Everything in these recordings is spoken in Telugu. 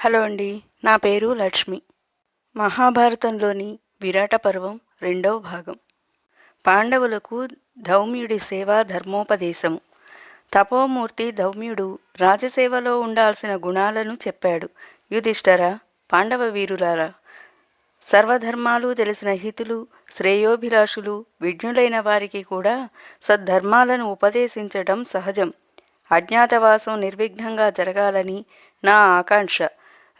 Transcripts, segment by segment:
హలో అండి నా పేరు లక్ష్మి. మహాభారతంలోని విరాట పర్వం రెండవ భాగం. పాండవులకు ధౌమ్యుడి సేవ ధర్మోపదేశము తపోమూర్తి ధౌమ్యుడు రాజసేవలో ఉండాల్సిన గుణాలను చెప్పాడు. యుధిష్ఠర పాండవ వీరులారా సర్వధర్మాలు తెలిసిన హితులు శ్రేయోభిలాషులు విజ్ఞులైన వారికి కూడా సద్ధర్మాలను ఉపదేశించడం సహజం. అజ్ఞాతవాసం నిర్విఘ్నంగా జరగాలని నా ఆకాంక్ష.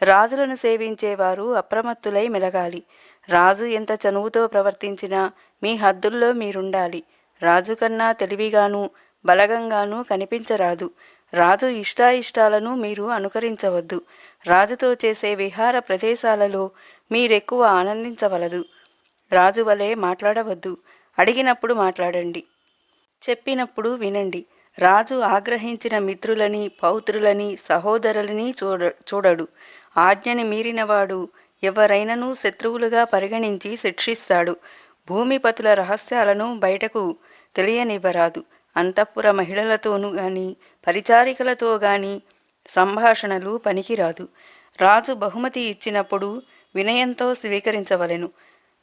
రాజులను సేవించేవారు అప్రమత్తులై మెలగాలి. రాజు ఎంత చనువుతో ప్రవర్తించినా మీ హద్దుల్లో మీరుండాలి. రాజు కన్నా తెలివిగాను బలగంగాను కనిపించరాదు. రాజు ఇష్టాయిష్టాలను మీరు అనుకరించవద్దు. రాజుతో చేసే విహార ప్రదేశాలలో మీరెక్కువ ఆనందించవలదు. రాజు వలె మాట్లాడవద్దు. అడిగినప్పుడు మాట్లాడండి. చెప్పినప్పుడు వినండి. రాజు ఆగ్రహించిన మిత్రులని పౌత్రులని సహోదరులని చూడ చూడడు. ఆజ్ఞని మీరినవాడు ఎవరైనను శత్రువులుగా పరిగణించి శిక్షిస్తాడు. భూమిపతుల రహస్యాలను బయటకు తెలియనివ్వరాదు. అంతఃపుర మహిళలతోనూ గాని పరిచారికలతో గాని సంభాషణలు పనికిరాదు. రాజు బహుమతి ఇచ్చినప్పుడు వినయంతో స్వీకరించవలెను.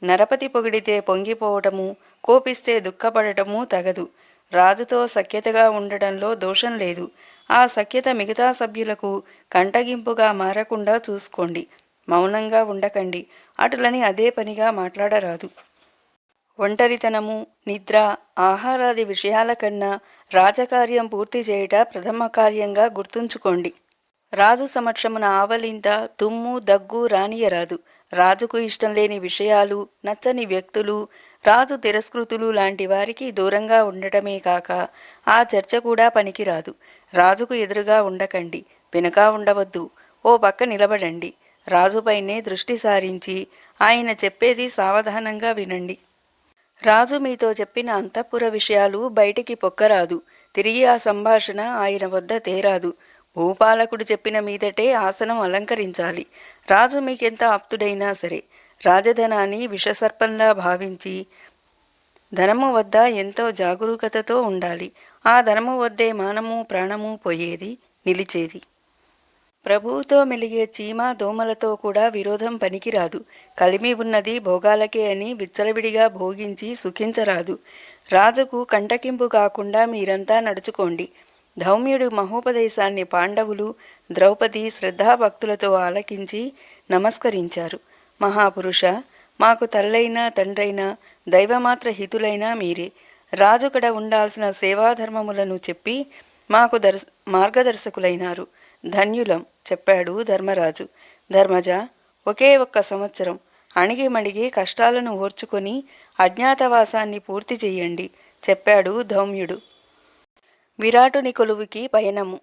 నరపతి పొగిడితే పొంగిపోవటము కోపిస్తే దుఃఖపడటము తగదు. రాజుతో సఖ్యతగా ఉండటంలో దోషం లేదు. ఆ సఖ్యత మిగతా సభ్యులకు కంటగింపుగా మారకుండా చూసుకోండి. మౌనంగా ఉండకండి. అటులని అదే పనిగా మాట్లాడరాదు. ఒంటరితనము నిద్ర ఆహారాది విషయాల కన్నా రాజకార్యం పూర్తి చేయుట ప్రథమ కార్యంగా గుర్తుంచుకోండి. రాజు సమక్షమున ఆవలింత తుమ్ము దగ్గు రానియరాదు. రాజుకు ఇష్టం లేని విషయాలు నచ్చని వ్యక్తులు రాజు తిరస్కృతులు లాంటి వారికి దూరంగా ఉండటమే కాక ఆ చర్చ కూడా పనికిరాదు. రాజుకు ఎదురుగా ఉండకండి వెనుక ఉండవద్దు. ఓ పక్క నిలబడండి రాజుపైనే దృష్టి సారించి ఆయన చెప్పేది సావధానంగా వినండి. రాజు మీతో చెప్పిన అంతఃపుర విషయాలు బయటికి పొక్కరాదు. తిరిగి ఆ సంభాషణ ఆయన వద్ద తేరాదు. భూపాలకుడు చెప్పిన మీదటే ఆసనం అలంకరించాలి. రాజు మీకెంత ఆప్తుడైనా సరే రాజధనాన్ని విషసర్పంలా భావించి ధనము వద్ద ఎంతో జాగరూకతతో ఉండాలి. ఆ ధనము వద్దే మానము ప్రాణము పోయేది నిలిచేది. ప్రభువుతో మెలిగే చీమ దోమలతో కూడా విరోధం పనికిరాదు. కలిమి ఉన్నది భోగాలకే అని విచ్చలవిడిగా భోగించి సుఖించరాదు. రాజుకు కంటకింపు కాకుండా మీరంతా నడుచుకోండి. ధౌమ్యుడు మహోపదేశాన్ని పాండవులు ద్రౌపది శ్రద్ధాభక్తులతో ఆలకించి నమస్కరించారు. మహాపురుష మాకు తల్లైనా తండ్రైనా దైవమాత్ర హితులైనా మీరే. రాజుకడ ఉండాల్సిన సేవాధర్మములను చెప్పి మాకు దర్ మార్గదర్శకులైనారు. ధన్యులం చెప్పాడు ధర్మరాజు. ధర్మజ ఒకే ఒక్క సంవత్సరం అణిగిమణిగి కష్టాలను ఓర్చుకొని అజ్ఞాతవాసాన్ని పూర్తి చెయ్యండి చెప్పాడు ధౌమ్యుడు. విరాటుని కొలువుకి పయనము.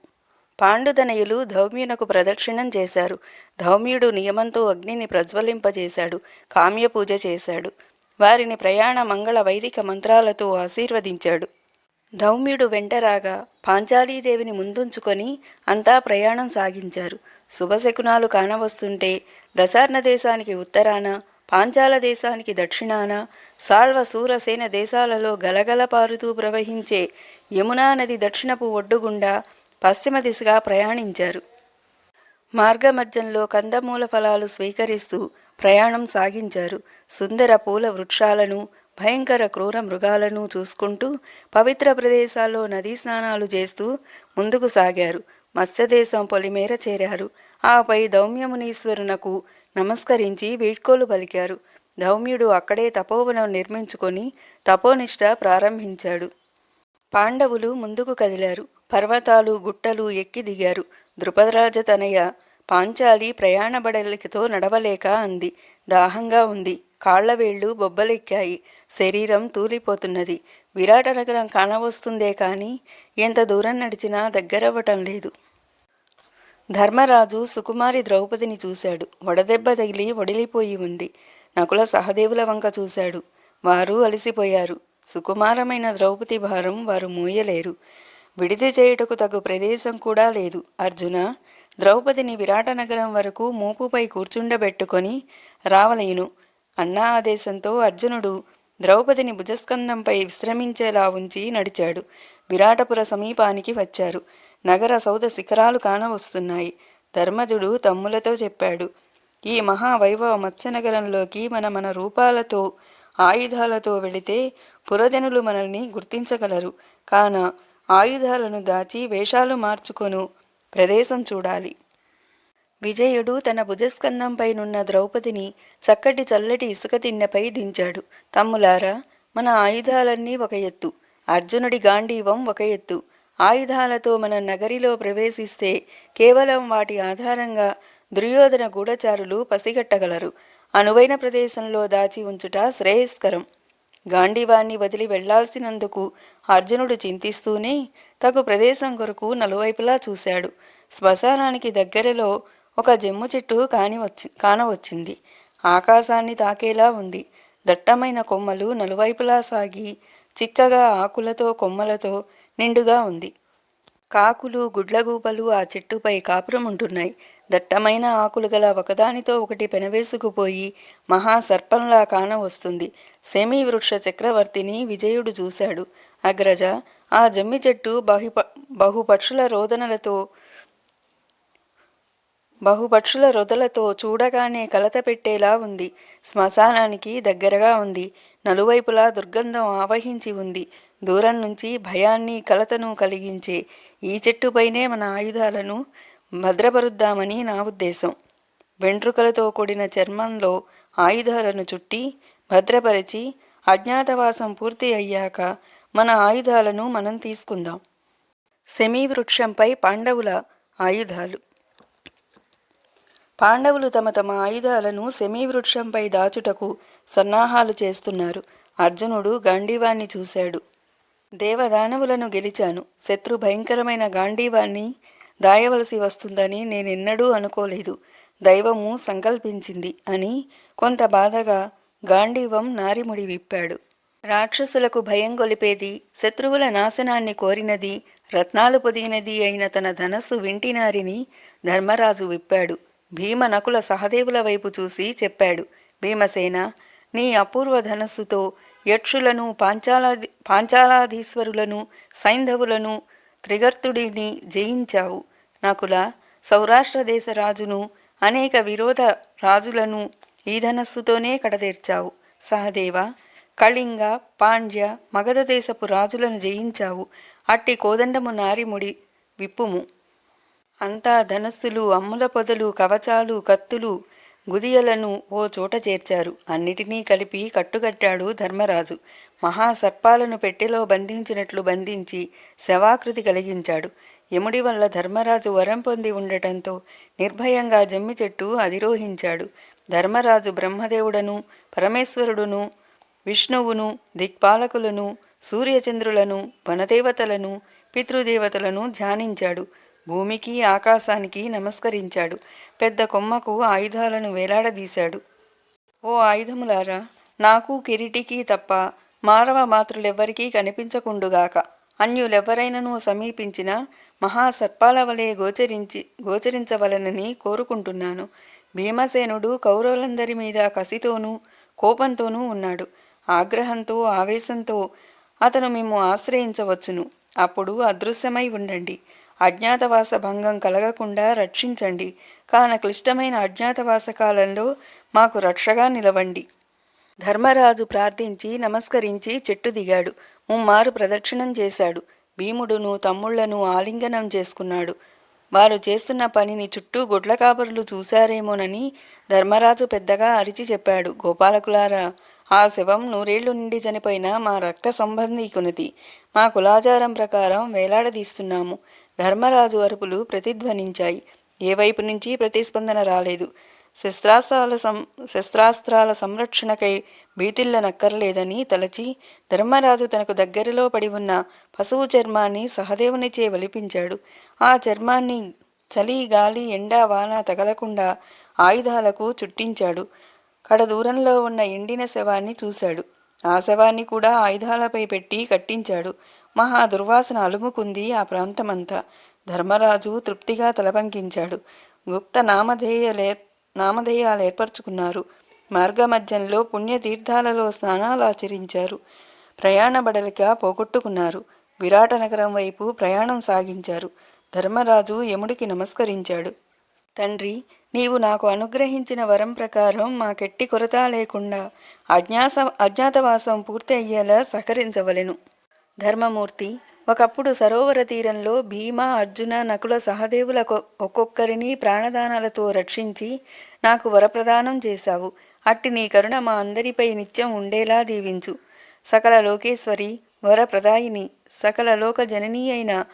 పాండుదనయులు ధౌమ్యునకు ప్రదక్షిణం చేశారు. ధౌమ్యుడు నియమంతో అగ్నిని ప్రజ్వలింపజేశాడు. కామ్యపూజ చేశాడు. వారిని ప్రయాణ మంగళ వైదిక మంత్రాలతో ఆశీర్వదించాడు. ధౌమ్యుడు వెంటరాగా పాంచాలీదేవిని ముందుంచుకొని అంతా ప్రయాణం సాగించారు. శుభశకునాలు కానవస్తుంటే దశార్ణ దేశానికి ఉత్తరాన పాంచాల దేశానికి దక్షిణాన సాల్వ సూరసేన దేశాలలో గలగల పారుతూ ప్రవహించే యమునా నది దక్షిణపు ఒడ్డుగుండా పశ్చిమ దిశగా ప్రయాణించారు. మార్గమధ్యంలో కందమూల ఫలాలు స్వీకరిస్తూ ప్రయాణం సాగించారు. సుందర పూల వృక్షాలను భయంకర క్రూర మృగాలను చూసుకుంటూ పవిత్ర ప్రదేశాల్లో నదీ స్నానాలు చేస్తూ ముందుకు సాగారు. మత్స్యదేశం పొలిమేర చేరారు. ఆపై దౌమ్యమునీశ్వరునకు నమస్కరించి వీడ్కోలు పలికారు. ధౌమ్యుడు అక్కడే తపోవనం నిర్మించుకొని తపోనిష్ట ప్రారంభించాడు. పాండవులు ముందుకు కదిలారు. పర్వతాలు గుట్టలు ఎక్కి దిగారు. ద్రుపదరాజ తనయ పాంచాలి ప్రయాణబడలికతో నడవలేక అంది. దాహంగా ఉంది. కాళ్ళవేళ్ళు బొబ్బలెక్కాయి. శరీరం తూలిపోతున్నది. విరాట నగరం కానవస్తుందే కాని ఎంత దూరం నడిచినా దగ్గరవ్వటం లేదు. ధర్మరాజు సుకుమారి ద్రౌపదిని చూశాడు. వడదెబ్బ తగిలి వడిలిపోయి ఉంది. నకుల సహదేవుల వంక చూశాడు. వారు అలసిపోయారు. సుకుమారమైన ద్రౌపది భారం వారు మోయలేరు. విడిది చేయుటకు తగు ప్రదేశం కూడా లేదు. అర్జున ద్రౌపదిని విరాటనగరం వరకు మూపుపై కూర్చుండబెట్టుకొని రావలేను అన్నా ఆదేశంతో అర్జునుడు ద్రౌపదిని భుజస్కందంపై విశ్రమించేలా ఉంచి నడిచాడు. విరాటపుర సమీపానికి వచ్చారు. నగర సౌద శిఖరాలు కానవస్తున్నాయి. ధర్మజుడు తమ్ములతో చెప్పాడు. ఈ మహావైభవ మత్స్యనగరంలోకి మన మన రూపాలతో ఆయుధాలతో వెళితే పురజనులు మనల్ని గుర్తించగలరు. కాన ఆయుధాలను దాచి వేషాలు మార్చుకొను. ప్రదేశం చూడాలి. విజయుడు తన భుజస్కంధంపైనున్న ద్రౌపదిని చక్కటి చల్లటి ఇసుక తిన్నెపై దించాడు. తమ్ములారా మన ఆయుధాలన్నీ ఒక ఎత్తు. అర్జునుడి గాంధీవం ఒక ఎత్తు. ఆయుధాలతో మన నగరిలో ప్రవేశిస్తే కేవలం వాటి ఆధారంగా దుర్యోధన గూఢచారులు పసిగట్టగలరు. అనువైన ప్రదేశంలో దాచి ఉంచుట శ్రేయస్కరం. గాంధీవాన్ని వదిలి వెళ్ళాల్సినందుకు అర్జునుడు చింతిస్తూనే తగు ప్రదేశం కొరకు నలువైపులా చూశాడు. శ్మశానానికి దగ్గరలో ఒక జమ్ము చెట్టు కాని వచ్చి కానవచ్చింది. ఆకాశాన్ని తాకేలా ఉంది. దట్టమైన కొమ్మలు నలువైపులా సాగి చిక్కగా ఆకులతో కొమ్మలతో నిండుగా ఉంది. కాకులు గుడ్లగూపలు ఆ చెట్టుపై కాపురం ఉంటున్నాయి దట్టమైన ఆకులు గల ఒకదానితో ఒకటి పెనవేసుకుపోయి మహాసర్పంలా కాన వస్తుంది సెమీ వృక్ష చక్రవర్తిని విజయుడు చూశాడు. అగ్రజ ఆ జమ్మి చెట్టు బహుప బహుపక్షుల రోదనలతో బహుపక్షుల రొదలతో చూడగానే కలత పెట్టేలా ఉంది. శ్మశానానికి దగ్గరగా ఉంది. నలువైపులా దుర్గంధం ఆవహించి ఉంది. దూరం నుంచి భయాన్ని కలతను కలిగించే ఈ చెట్టుపైనే మన ఆయుధాలను భద్రపరుద్దామని నా ఉద్దేశం. వెంట్రుకలతో కూడిన చర్మంలో ఆయుధాలను చుట్టి భద్రపరిచి అజ్ఞాతవాసం పూర్తి అయ్యాక మన ఆయుధాలను మనం తీసుకుందాం. సెమీ వృక్షంపై పాండవుల ఆయుధాలు. పాండవులు తమ తమ ఆయుధాలను వృక్షంపై దాచుటకు సన్నాహాలు చేస్తున్నారు. అర్జునుడు గాంధీవాన్ని చూశాడు. దేవదానవులను గెలిచాను. శత్రు భయంకరమైన గాంధీవాన్ని దాయవలసి వస్తుందని నేనెన్నడూ అనుకోలేదు. దైవము సంకల్పించింది అని కొంత బాధగా గాంధీవం నారిముడి విప్పాడు. రాక్షసులకు భయం గొలిపేది శత్రువుల నాశనాన్ని కోరినది రత్నాలు పొదిగినది అయిన తన ధనస్సు వింటినారిని ధర్మరాజు విప్పాడు. భీమ నకుల సహదేవుల వైపు చూసి చెప్పాడు భీమసేన నీ అపూర్వ ధనస్సుతో యక్షులను పాంచాలాది పాంచాలాధీశ్వరులను సైంధవులను త్రిగర్తుడిని జయించావు. నకుల సౌరాష్ట్ర దేశ రాజును అనేక విరోధ రాజులను ఈ ధనస్సుతోనే కడతీర్చావు. సహదేవ కళింగ పాండ్య మగధ దేశపు రాజులను జయించావు. అట్టి కోదండము నారిముడి విప్పుము. అంతా ధనస్సులు అమ్ముల పొదలు కవచాలు కత్తులు గుదియలను ఓ చోట చేర్చారు. అన్నిటినీ కలిపి కట్టుకట్టాడు ధర్మరాజు. మహాసర్పాలను పెట్టెలో బంధించినట్లు బంధించి శవాకృతి కలిగించాడు. యముడి వల్ల ధర్మరాజు వరం పొంది ఉండటంతో నిర్భయంగా జమ్మి చెట్టు అధిరోహించాడు. ధర్మరాజు బ్రహ్మదేవుడను పరమేశ్వరుడును విష్ణువును దిక్పాలకులను సూర్యచంద్రులను వనదేవతలను పితృదేవతలను ధ్యానించాడు. భూమికి ఆకాశానికి నమస్కరించాడు. పెద్ద కొమ్మకు ఆయుధాలను వేలాడదీశాడు. ఓ ఆయుధములారా నాకు కిరీటికి తప్ప మానవ మాతృలెవ్వరికీ కనిపించకుండుగాక. అన్యులెవ్వరైనను సమీపించిన మహాసర్పాల వలె గోచరించి గోచరించవలనని కోరుకుంటున్నాను. భీమసేనుడు కౌరవులందరి మీద కసితోనూ కోపంతోనూ ఉన్నాడు. ఆగ్రహంతో ఆవేశంతో అతను మేము ఆశ్రయించవచ్చును. అప్పుడు అదృశ్యమై ఉండండి. అజ్ఞాతవాస భంగం కలగకుండా రక్షించండి. కాన క్లిష్టమైన అజ్ఞాతవాస కాలంలో మాకు రక్షగా నిలవండి. ధర్మరాజు ప్రార్థించి నమస్కరించి చెట్టు దిగాడు. ముమ్మారు ప్రదక్షిణం చేశాడు. భీముడును తమ్ముళ్ళను ఆలింగనం చేసుకున్నాడు. వారు చేస్తున్న పనిని చుట్టూ గుడ్ల కాపరులు చూశారేమోనని ధర్మరాజు పెద్దగా అరిచి చెప్పాడు. గోపాలకులారా ఆ శవం నూరేళ్ళు నుండి చనిపోయిన మా రక్త సంబంధీకునిది మా కులాచారం ప్రకారం వేలాడదీస్తున్నాము. ధర్మరాజు అరుపులు ప్రతిధ్వనించాయి. ఏ వైపు నుంచి ప్రతిస్పందన రాలేదు. శస్త్రాస్త్రాల సం శస్త్రాస్త్రాల సంరక్షణకై నక్కర్లేదని తలచి ధర్మరాజు తనకు దగ్గరలో పడి ఉన్న పశువు చర్మాన్ని సహదేవునిచే వలిపించాడు. ఆ చర్మాన్ని చలి గాలి ఎండా వాన తగలకుండా ఆయుధాలకు చుట్టించాడు. కడ దూరంలో ఉన్న ఎండిన శవాన్ని చూశాడు. ఆ శవాన్ని కూడా ఆయుధాలపై పెట్టి కట్టించాడు. మహా దుర్వాసన అలుముకుంది ఆ ప్రాంతమంతా. ధర్మరాజు తృప్తిగా తలపంకించాడు. గుప్త నామధేయలే నామధేయాలు ఏర్పరచుకున్నారు. మార్గమధ్యంలో పుణ్యతీర్థాలలో స్నానాలు ఆచరించారు. ప్రయాణ బడలిక పోగొట్టుకున్నారు. విరాట నగరం వైపు ప్రయాణం సాగించారు. ధర్మరాజు యముడికి నమస్కరించాడు. తండ్రి నీవు నాకు అనుగ్రహించిన వరం ప్రకారం మాకెట్టి కొరత లేకుండా అజ్ఞాస అజ్ఞాతవాసం పూర్తి అయ్యేలా సహకరించవలెను. ధర్మమూర్తి ఒకప్పుడు సరోవర తీరంలో భీమ అర్జున నకుల సహదేవుల ఒక్కొక్కరిని ప్రాణదానాలతో రక్షించి నాకు వరప్రదానం చేశావు. అట్టి నీ కరుణ మా అందరిపై నిత్యం ఉండేలా దీవించు. సకల లోకేశ్వరి వరప్రదాయిని సకల లోక జననీ అయిన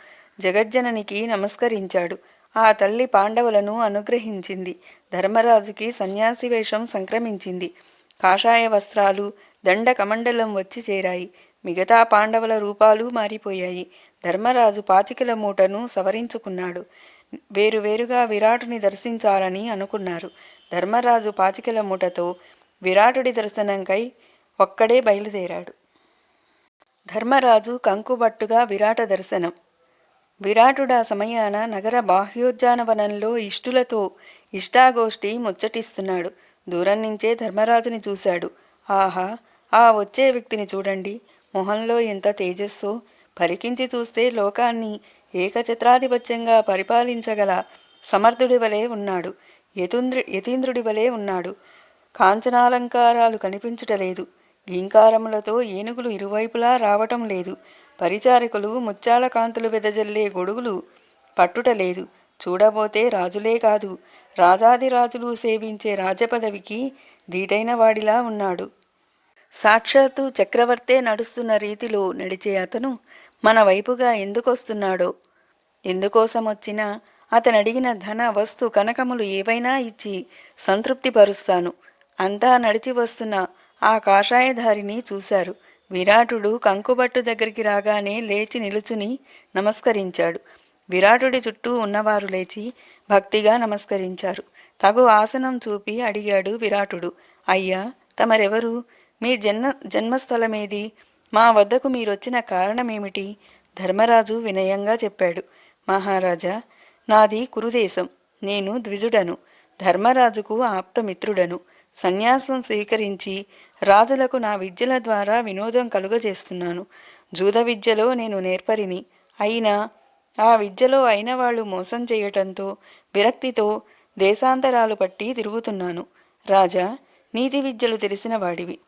జగజ్జననికి నమస్కరించాడు. ఆ తల్లి పాండవులను అనుగ్రహించింది. ధర్మరాజుకి సన్యాసి వేషం సంక్రమించింది. కాషాయ వస్త్రాలు దండ కమండలం వచ్చి చేరాయి. మిగతా పాండవుల రూపాలు మారిపోయాయి. ధర్మరాజు పాచికల మూటను సవరించుకున్నాడు. వేరువేరుగా విరాటుని దర్శించాలని అనుకున్నారు. ధర్మరాజు పాచికల మూటతో విరాటుడి దర్శనంకై ఒక్కడే బయలుదేరాడు. ధర్మరాజు కంకుబట్టుగా విరాట దర్శనం. విరాటుడా సమయాన నగర బాహ్యోద్యానవనంలో ఇష్టులతో ఇష్టాగోష్ఠి ముచ్చటిస్తున్నాడు. దూరం నుంచే ధర్మరాజుని చూశాడు. ఆహా ఆ వచ్చే వ్యక్తిని చూడండి. మొహంలో ఎంత తేజస్సో పరికించి చూస్తే లోకాన్ని ఏకచిత్రాధిపత్యంగా పరిపాలించగల సమర్థుడి వలె ఉన్నాడు. యతుంద్రు యతీంద్రుడి వలె ఉన్నాడు. కాంచనాలంకారాలు కనిపించుటలేదు గీంకారములతో ఏనుగులు ఇరువైపులా రావటం లేదు. పరిచారకులు ముత్యాల కాంతులు వెదజల్లే గొడుగులు పట్టుటలేదు చూడబోతే రాజులే కాదు. రాజాదిరాజులు సేవించే రాజపదవికి ధీటైన వాడిలా ఉన్నాడు. సాక్షాత్తు చక్రవర్తే నడుస్తున్న రీతిలో నడిచే అతను మన వైపుగా ఎందుకొస్తున్నాడో? ఎందుకోసం వచ్చినా అతను అడిగిన ధన వస్తు కనకములు ఏవైనా ఇచ్చి సంతృప్తిపరుస్తాను. అంతా నడిచి వస్తున్న ఆ కాషాయధారిని చూశారు. విరాటుడు కంకుబట్టు దగ్గరికి రాగానే లేచి నిలుచుని నమస్కరించాడు. విరాటుడి చుట్టూ ఉన్నవారు లేచి భక్తిగా నమస్కరించారు. తగు ఆసనం చూపి అడిగాడు విరాటుడు. అయ్యా తమరెవరు? మీ జన్మ జన్మస్థలమేది? మా వద్దకు మీరొచ్చిన కారణమేమిటి? ధర్మరాజు వినయంగా చెప్పాడు. మహారాజా నాది కురుదేశం. నేను ద్విజుడను. ధర్మరాజుకు ఆప్తమిత్రుడను. సన్యాసం స్వీకరించి రాజులకు నా విద్యల ద్వారా వినోదం కలుగజేస్తున్నాను. జూద విద్యలో నేను నేర్పరిని. అయినా ఆ విద్యలో అయిన వాళ్ళు మోసం చేయటంతో విరక్తితో దేశాంతరాలు పట్టి తిరుగుతున్నాను. రాజా నీతి విద్యలు తెలిసిన వాడివి.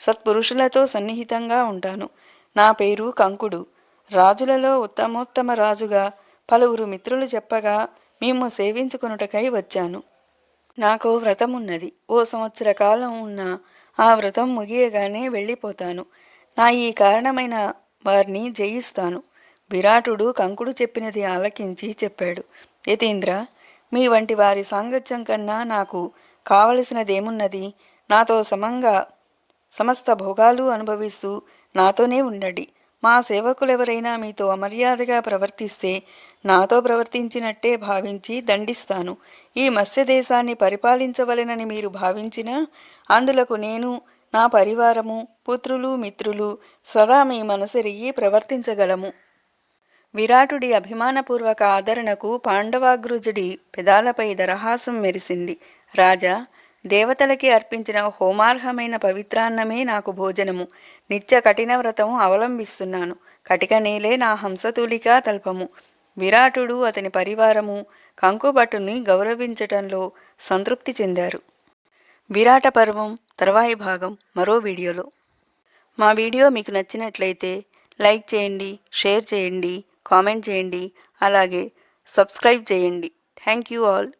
సత్పురుషులతో సన్నిహితంగా ఉంటాను. నా పేరు కంకుడు. రాజులలో ఉత్తమోత్తమ రాజుగా పలువురు మిత్రులు చెప్పగా మేము సేవించుకొనుటకై వచ్చాను. నాకు వ్రతమున్నది. ఓ సంవత్సర కాలం ఉన్న ఆ వ్రతం ముగియగానే వెళ్ళిపోతాను. నా ఈ కారణమైన వారిని జయిస్తాను. విరాటుడు కంకుడు చెప్పినది ఆలకించి చెప్పాడు. యతీంద్ర మీ వంటి వారి సాంగత్యం కన్నా నాకు కావలసినదేమున్నది? నాతో సమంగా సమస్త భోగాలు అనుభవిస్తూ నాతోనే ఉండండి. మా సేవకులెవరైనా మీతో అమర్యాదగా ప్రవర్తిస్తే నాతో ప్రవర్తించినట్టే భావించి దండిస్తాను. ఈ మత్స్యదేశాన్ని పరిపాలించవలెనని మీరు భావించినా అందులకు నేను నా పరివారము పుత్రులు మిత్రులు సదా మీ మనసెరిగి ప్రవర్తించగలము. విరాటుడి అభిమానపూర్వక ఆదరణకు పాండవాగ్రుజుడి పెదాలపై దరహాసం మెరిసింది. రాజా దేవతలకి అర్పించిన హోమార్హమైన పవిత్రాన్నమే నాకు భోజనము. నిత్య కఠిన వ్రతం అవలంబిస్తున్నాను. కటిక నేలే నా హంసతూలికా తల్పము. విరాటుడు అతని పరివారము కంకుబట్టుని గౌరవించటంలో సంతృప్తి చెందారు. విరాట పర్వం తర్వాయి భాగం మరో వీడియోలో. మా వీడియో మీకు నచ్చినట్లయితే లైక్ చేయండి షేర్ చేయండి కామెంట్ చేయండి అలాగే సబ్స్క్రైబ్ చేయండి. Thank you all.